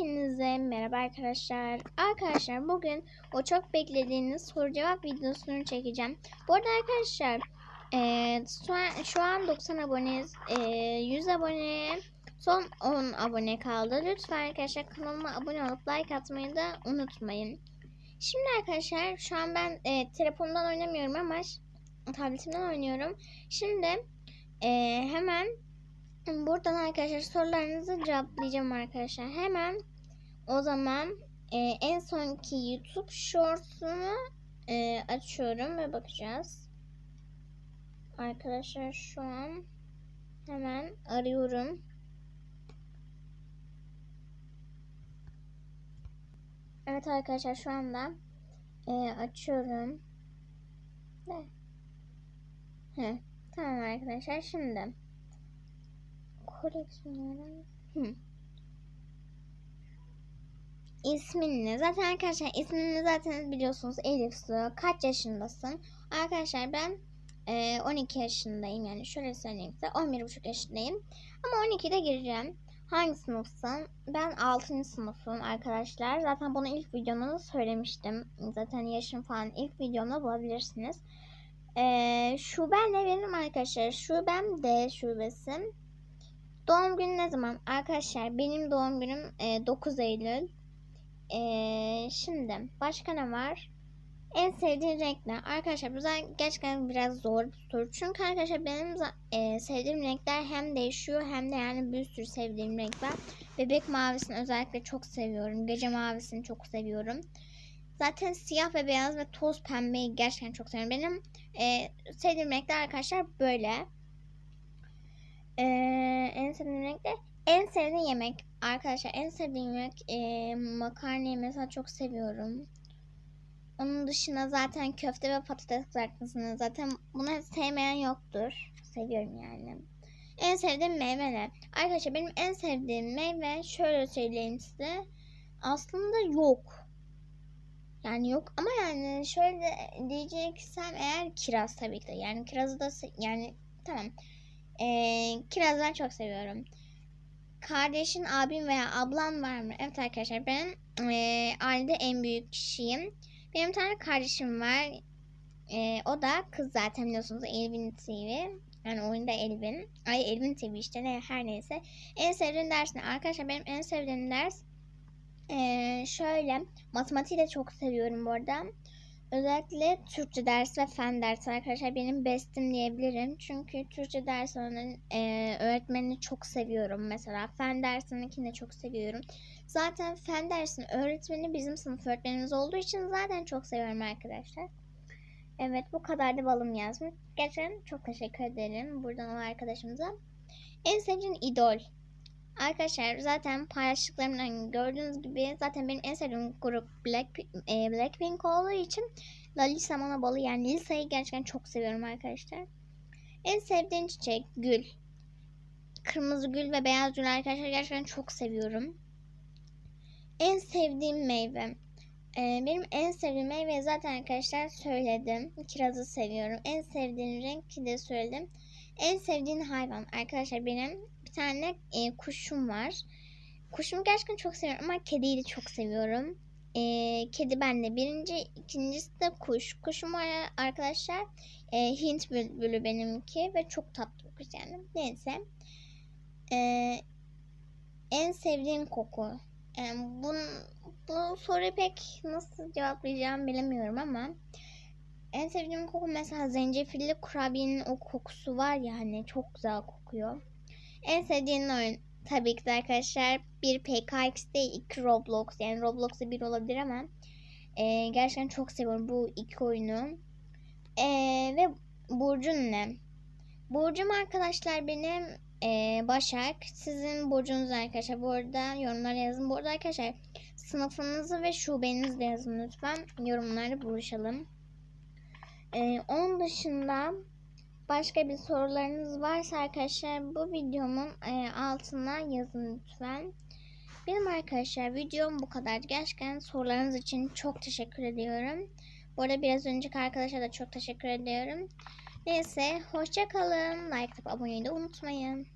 Hepinize merhaba arkadaşlar. Arkadaşlar bugün o çok beklediğiniz soru cevap videosunu çekeceğim. Bu arada arkadaşlar eee, şu, an, şu an 90 aboneyiz. Eee, 100 aboneye son 10 abone kaldı. Lütfen arkadaşlar kanalıma abone olup like atmayı da unutmayın. Şimdi arkadaşlar şu an ben eee, telefondan oynamıyorum ama tabletimden oynuyorum. Şimdi eee, hemen Buradan arkadaşlar sorularınızı cevaplayacağım arkadaşlar. Hemen o zaman e, en sonki YouTube Shorts'unu e, açıyorum ve bakacağız. Arkadaşlar şu an hemen arıyorum. Evet arkadaşlar şu anda e, açıyorum. Ne? He, tamam arkadaşlar şimdi koleksiyonları. Hı. İsmin ne? Zaten arkadaşlar ismini zaten biliyorsunuz Elif Su. Kaç yaşındasın? Arkadaşlar ben e, 12 yaşındayım. Yani şöyle söyleyeyim size 11,5 yaşındayım. Ama 12'de gireceğim. Hangi sınıfsın? Ben 6. sınıfım arkadaşlar. Zaten bunu ilk videomda da söylemiştim. Zaten yaşım falan ilk videomda bulabilirsiniz. Ee, şubem ne benim arkadaşlar? Şubem D şubesi. Doğum günü ne zaman? Arkadaşlar benim doğum günüm e, 9 Eylül. E, şimdi başka ne var? En sevdiğin renk ne? Arkadaşlar bu gerçekten biraz zor bir soru. Çünkü arkadaşlar benim e, sevdiğim renkler hem değişiyor hem de yani bir sürü sevdiğim renk var. Bebek mavisini özellikle çok seviyorum. Gece mavisini çok seviyorum. Zaten siyah ve beyaz ve toz pembeyi gerçekten çok seviyorum. Benim e, sevdiğim renkler arkadaşlar böyle. Ee, en sevdiğim renk de en sevdiğim yemek arkadaşlar en sevdiğim yemek e, makarnayı mesela çok seviyorum. Onun dışında zaten köfte ve patates kızartmasını zaten bunu sevmeyen yoktur. Seviyorum yani. En sevdiğim meyve ne? Arkadaşlar benim en sevdiğim meyve şöyle söyleyeyim size. Aslında yok. Yani yok ama yani şöyle diyeceksem eğer kiraz tabii ki de. Yani kirazı da yani tamam. Kirazı ben çok seviyorum. Kardeşin, abim veya ablam var mı? Evet arkadaşlar ben e, ailede en büyük kişiyim. Benim bir tane kardeşim var. E, o da kız zaten biliyorsunuz Elvin TV. Yani oyunda Elvin. Ay Elvin TV işte ne her neyse. En sevdiğim ders ne? Arkadaşlar benim en sevdiğim ders e, şöyle matematiği de çok seviyorum bu arada. Özellikle Türkçe dersi ve fen dersi arkadaşlar benim bestim diyebilirim. Çünkü Türkçe dersinin e, öğretmenini çok seviyorum mesela. Fen dersininkini de çok seviyorum. Zaten fen dersinin öğretmeni bizim sınıf öğretmenimiz olduğu için zaten çok seviyorum arkadaşlar. Evet bu kadar da balım yazmış. Gerçekten çok teşekkür ederim buradan o arkadaşımıza. En sevdiğin idol. Arkadaşlar zaten paylaştıklarımdan gördüğünüz gibi zaten benim en sevdiğim grup Black, e, Blackpink olduğu için Lalisa Manabalı yani Lisa'yı gerçekten çok seviyorum arkadaşlar. En sevdiğim çiçek gül. Kırmızı gül ve beyaz gül arkadaşlar gerçekten çok seviyorum. En sevdiğim meyve. Ee, benim en sevdiğim meyve zaten arkadaşlar söyledim. Kirazı seviyorum. En sevdiğim renk de söyledim. En sevdiğin hayvan. Arkadaşlar benim bir tane e, kuşum var. Kuşumu gerçekten çok seviyorum ama kediyi de çok seviyorum. E, kedi bende. Birinci, ikincisi de kuş. Kuşum var arkadaşlar. E, Hint bülbülü benimki ve çok tatlı kuş yani. Neyse. E, en sevdiğin koku. Yani bu, bu soruyu pek nasıl cevaplayacağımı bilemiyorum ama en sevdiğim koku mesela zencefilli kurabiyenin o kokusu var ya hani çok güzel kokuyor. En sevdiğin oyun tabii ki de arkadaşlar bir PKX değil iki Roblox yani Roblox'ta bir olabilir ama e, gerçekten çok seviyorum bu iki oyunu. E, ve Burcun ne? Burcum arkadaşlar benim e, Başak. Sizin burcunuz arkadaşlar. Bu arada yorumlara yazın. Bu arada arkadaşlar sınıfınızı ve şubenizi de yazın lütfen. Yorumlarda buluşalım. E, onun dışında başka bir sorularınız varsa arkadaşlar bu videomun e, altına yazın lütfen. Benim arkadaşlar videom bu kadar. Gerçekten sorularınız için çok teşekkür ediyorum. Bu arada biraz önceki arkadaşa da çok teşekkür ediyorum. Neyse hoşça kalın. Like atıp abone olmayı da unutmayın.